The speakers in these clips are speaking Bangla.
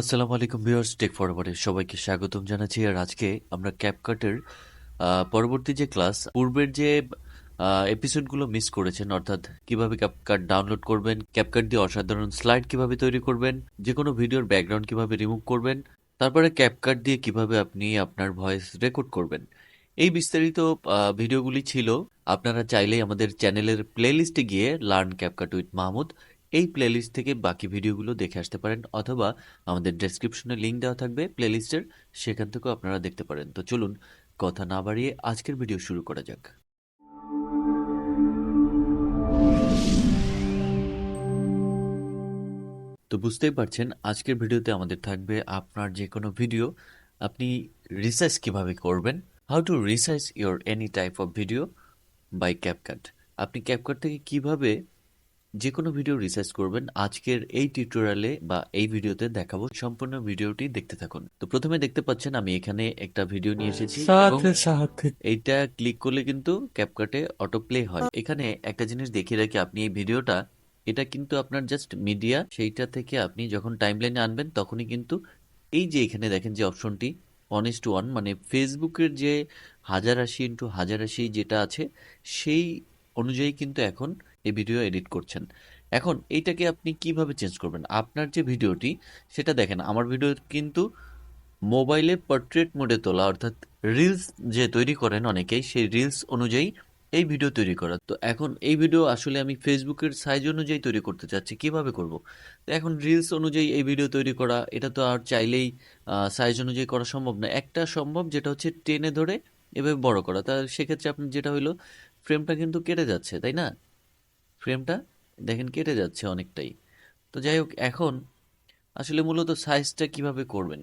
আসসালামু আলাইকুম ভিউয়ার্স টেক ফরওয়ার্ডে সবাইকে স্বাগতম জানাচ্ছি। আর আজকে আমরা ক্যাপকাটের পরবর্তী যে ক্লাস পূর্বের যে এপিসোডগুলো মিস করেছেন, অর্থাৎ কীভাবে ক্যাপকাট ডাউনলোড করবেন ক্যাপকাট দিয়ে অসাধারণ স্লাইড কীভাবে তৈরি করবেন যে কোনো ভিডিওর ব্যাকগ্রাউন্ড কীভাবে রিমুভ করবেন, তারপরে ক্যাপকাট দিয়ে কীভাবে আপনি আপনার ভয়েস রেকর্ড করবেন। এই বিস্তারিত ভিডিওগুলি ছিল। আপনারা চাইলেই আমাদের চ্যানেলের প্লেলিস্টে গিয়ে লার্ন ক্যাপকাট উইথ মাহমুদ এই প্লেলিস্ট থেকে বাকি ভিডিওগুলো দেখে আসতে পারেন অথবা আমাদের ডেসক্রিপশনে লিঙ্ক দেওয়া থাকবে প্লেলিস্টের সেখান থেকেও আপনারা দেখতে পারেন। তো চলুন, কথা না বাড়িয়ে আজকের ভিডিও শুরু করা যাক। তো বুঝতেই পারছেন, আজকের ভিডিওতে আমাদের থাকবে আপনার যে কোনো ভিডিও আপনি রিসার্চ কীভাবে করবেন how to research your any type of video by CapCut আপনি ক্যাপকাট থেকে কীভাবে যে কোনো ভিডিও রিসার্চ করবেন আজকের এই টিউটোরিয়ালে বা এই ভিডিওতে দেখাবো সম্পূর্ণ ভিডিওটি দেখতে থাকুন। তো প্রথমে দেখতে পাচ্ছেন আমি এখানে একটা ভিডিও নিয়ে এসেছি এইটা ক্লিক করলে কিন্তু ক্যাপকাটে অটো প্লে হয়। এখানে একটা জিনিস দেখিয়ে রাখি আপনি এই ভিডিওটা এটা কিন্তু আপনার জাস্ট মিডিয়া সেইটা থেকে আপনি যখন টাইমলাইনে আনবেন তখনই কিন্তু এই যে এখানে দেখেন যে অপশনটি ওয়ান ইস টু ওয়ান মানে ফেসবুকের যে হাজার আশি ইন্টু হাজার আশি যেটা আছে সেই অনুযায়ী কিন্তু এখন এই ভিডিও এডিট করছেন। এখন এইটাকে আপনি কীভাবে চেঞ্জ করবেন? আপনার যে ভিডিওটি সেটা দেখেন, আমার ভিডিও কিন্তু মোবাইলে পোর্ট্রেট মোডে তোলা, অর্থাৎ রিলস যে তৈরি করেন অনেকেই, সেই রিলস অনুযায়ী এই ভিডিও তৈরি করা। তো এখন এই ভিডিও আসলে আমি ফেসবুকের সাইজ অনুযায়ী তৈরি করতে চাচ্ছি, কীভাবে করব? তো এখন রিলস অনুযায়ী এই ভিডিও তৈরি করা, এটা তো আর চাইলেই সাইজ অনুযায়ী করা সম্ভব না। একটা সম্ভব, যেটা হচ্ছে টেনে ধরে এভাবে বড় করা। তা সেক্ষেত্রে আপনার যেটা হলো ফ্রেমটা কিন্তু কেটে যাচ্ছে, তাই না? ফ্রেমটা দেখেন কেটে যাচ্ছে অনেকটাই। তো যাই হোক, এখন আসলে মূলত সাইজটা কীভাবে করবেন?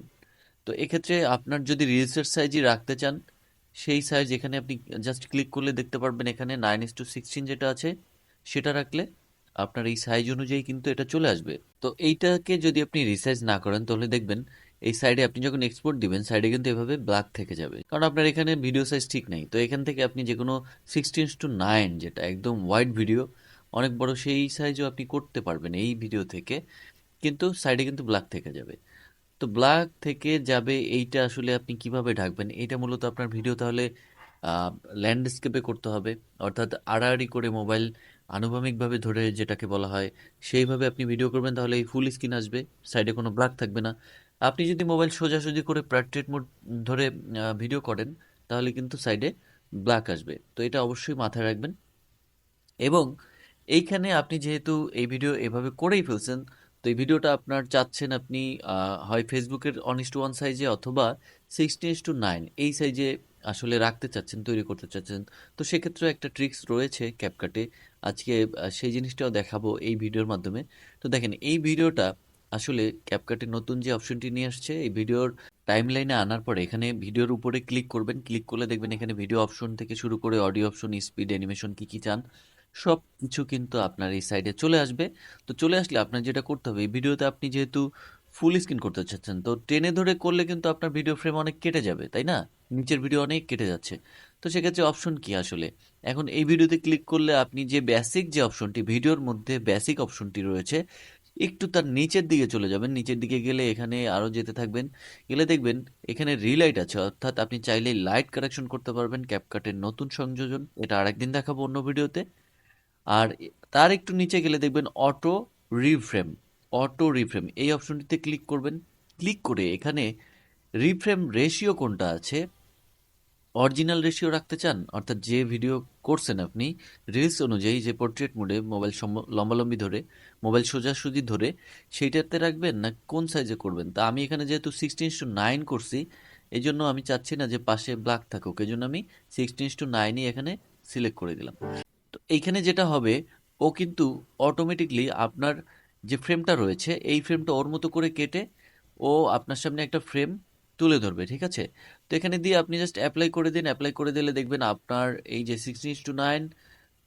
তো এক্ষেত্রে আপনার যদি রিলসের সাইজই রাখতে চান, সেই সাইজ এখানে আপনি জাস্ট ক্লিক করলে দেখতে পারবেন এখানে নাইন ইস টু সিক্সটিন যেটা আছে, সেটা রাখলে আপনার এই সাইজ অনুযায়ী কিন্তু এটা চলে আসবে। তো এইটাকে যদি আপনি রিসাইজ না করেন, তাহলে দেখবেন এই সাইডে আপনি যখন এক্সপোর্ট দিবেন সাইডে কিন্তু এভাবে ব্ল্যাক থেকে যাবে। কারণ আপনার এখানে ভিডিও সাইজ ঠিক নেই। তো এখান থেকে আপনি যে কোনো সিক্সটিন টু নাইন যেটা, একদম ওয়াইড ভিডিও অনেক বড় সেই সাইজও আপনি করতে পারবেন এই ভিডিও থেকে, কিন্তু সাইডে কিন্তু ব্ল্যাক থেকে যাবে। তো ব্ল্যাক থেকে যাবে এইটা আসলে আপনি কীভাবে ঢাকবেন? এটা মূলত আপনার ভিডিও তাহলে ল্যান্ডস্কেপে করতে হবে। অর্থাৎ আড়াআড়ি করে মোবাইল আনুভূমিকভাবে ধরে যেটাকে বলা হয়, সেইভাবে আপনি ভিডিও করবেন, তাহলে এই ফুল স্ক্রিন আসবে সাইডে কোনো ব্ল্যাক থাকবে না। আপনি যদি মোবাইল সোজাসুজি করে পোর্ট্রেট মোড ধরে ভিডিও করেন, তাহলে কিন্তু সাইডে ব্ল্যাক আসবে। তো এটা অবশ্যই মাথায় রাখবেন। এবং এইখানে আপনি যেহেতু এই ভিডিও এভাবে করেই ফেলছেন, তো এই ভিডিওটা আপনার চাচ্ছেন আপনি হয় ফেসবুকের অন ইস টু ওয়ান সাইজে অথবা সিক্সটিন ইস টু নাইন এই সাইজে আসলে রাখতে চাচ্ছেন, তৈরি করতে চাচ্ছেন। তো সেক্ষেত্রে একটা ট্রিক্স রয়েছে ক্যাপকাটে আজকে সেই জিনিসটাও দেখাবো এই ভিডিওর মাধ্যমে। তো দেখেন, এই ভিডিওটা আসলে ক্যাপকাটে নতুন যে অপশনটি নিয়ে আসছে, এই ভিডিওর টাইম লাইনে আনার পরে এখানে ভিডিওর উপরে ক্লিক করবেন। ক্লিক করলে দেখবেন এখানে ভিডিও অপশন থেকে শুরু করে অডিও অপশন স্পিড অ্যানিমেশন কী কী চান সব কিছু কিন্তু আপনার এই সাইডে চলে আসবে। তো চলে আসলে আপনার যেটা করতে হবে, এই ভিডিওতে আপনি যেহেতু ফুল স্ক্রিন করতে চাচ্ছেন, তো টেনে ধরে করলে কিন্তু আপনার ভিডিও ফ্রেম অনেক কেটে যাবে, তাই না? নিচের ভিডিও অনেক কেটে যাচ্ছে। তো সেক্ষেত্রে অপশন কি আসলে? এখন এই ভিডিওতে ক্লিক করলে আপনি যে বেসিক যে অপশনটি ভিডিওর মধ্যে বেসিক অপশনটি রয়েছে, একটু তার নিচের দিকে চলে যাবেন। নিচের দিকে গেলে এখানে আরও যেতে থাকবেন। গেলে দেখবেন এখানে রিলাইট আছে, অর্থাৎ আপনি চাইলে লাইট কারেকশন করতে পারবেন ক্যাপকাটের নতুন সংযোজন। এটা আরেকদিন দেখাবো অন্য ভিডিওতে আর তার একটু নিচে গেলে দেখবেন অটো রিফ্রেম অটো রিফ্রেম এই অপশনটিতে ক্লিক করবেন। ক্লিক করে এখানে রিফ্রেম রেশিও কোনটা আছে অরিজিনাল রেশিও রাখতে চান, অর্থাৎ যে ভিডিও করছেন আপনি রিলস অনুযায়ী যে পোর্ট্রেট মোডে মোবাইল লম্বালম্বি ধরে মোবাইল সোজাসুজি ধরে, সেইটাতে রাখবেন না কোন সাইজে করবেন? তা আমি এখানে যেহেতু সিক্সটিন টু নাইন করছি এই জন্য আমি চাচ্ছি না যে পাশে ব্ল্যাক থাকুক এই জন্য আমি সিক্সটিন টু নাইনই এখানে সিলেক্ট করে দিলাম। এইখানে যেটা হবে, ও কিন্তু অটোমেটিকলি আপনার যে ফ্রেমটা রয়েছে, এই ফ্রেমটা ওর মতো করে কেটে ও আপনার সামনে একটা ফ্রেম তুলে ধরবে, ঠিক আছে? তো এখানে দিয়ে আপনি জাস্ট অ্যাপ্লাই করে দিন অ্যাপ্লাই করে দিলে দেখবেন আপনার এই যে সিক্সটিন টু নাইন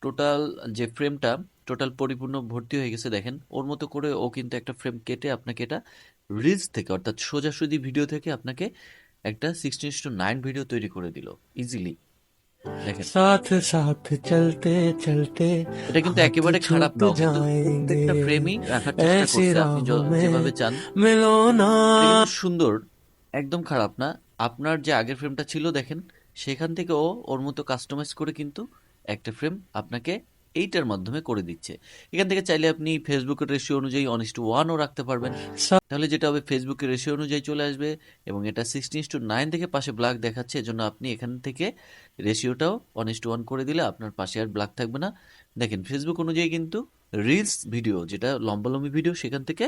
টোটাল যে ফ্রেমটা টোটাল পরিপূর্ণ ভর্তি হয়ে গেছে, দেখেন, ওর মতো করে ও কিন্তু একটা ফ্রেম কেটে আপনাকে এটা রিলস থেকে, অর্থাৎ সোজাসুজি ভিডিও থেকে আপনাকে একটা সিক্সটিন টু নাইন ভিডিও তৈরি করে দিল ইজিলি সাথ সাথ চলতে চলতে এটা কিন্তু একেবারে খারাপ না প্রত্যেকটা ফ্রেমই রাখার চেষ্টা আপনি যেভাবে চান। মেলো না। সুন্দর একদম খারাপ না। আপনার যে আগের ফ্রেমটা ছিল দেখেন সেখান থেকে ও ওর মতো কাস্টমাইজ করে কিন্তু একটা ফ্রেম আপনাকে এইটার মাধ্যমে করে দিচ্ছে। এখান থেকে চাইলে আপনি ফেসবুকের রেশিও অনুযায়ী অন টু ওয়ানও রাখতে পারবেন। তাহলে যেটা হবে ফেসবুকের রেশিও অনুযায়ী চলে আসবে এবং এটা সিক্সটিন টু নাইন থেকে পাশে ব্লাক দেখাচ্ছে। এজন্য আপনি এখান থেকে রেশিওটাও অন টু ওয়ান করে দিলে আপনার পাশে আর ব্লাক থাকবে না। দেখেন ফেসবুক অনুযায়ী কিন্তু রিলস ভিডিও যেটা লম্বালম্বি ভিডিও সেখান থেকে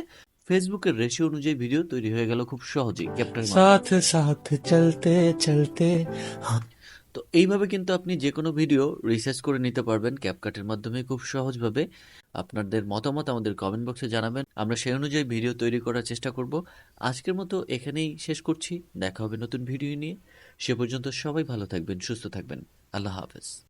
ফেসবুকের রেশিও অনুযায়ী ভিডিও তৈরি হয়ে গেল খুব সহজেই ক্যাপ্টেন সাথে সাথে চলতে চলতে তো এইভাবে কিন্তু আপনি যে কোনো ভিডিও রিসার্চ করে নিতে পারবেন ক্যাপকাটের মাধ্যমে খুব সহজভাবে। আপনাদের মতামত আমাদের কমেন্ট বক্সে জানাবেন। আমরা সেই অনুযায়ী ভিডিও তৈরি করার চেষ্টা করব। আজকের মতো এখানেই শেষ করছি। দেখা হবে নতুন ভিডিও নিয়ে। সে পর্যন্ত সবাই ভালো থাকবেন, সুস্থ থাকবেন। আল্লাহ হাফেজ।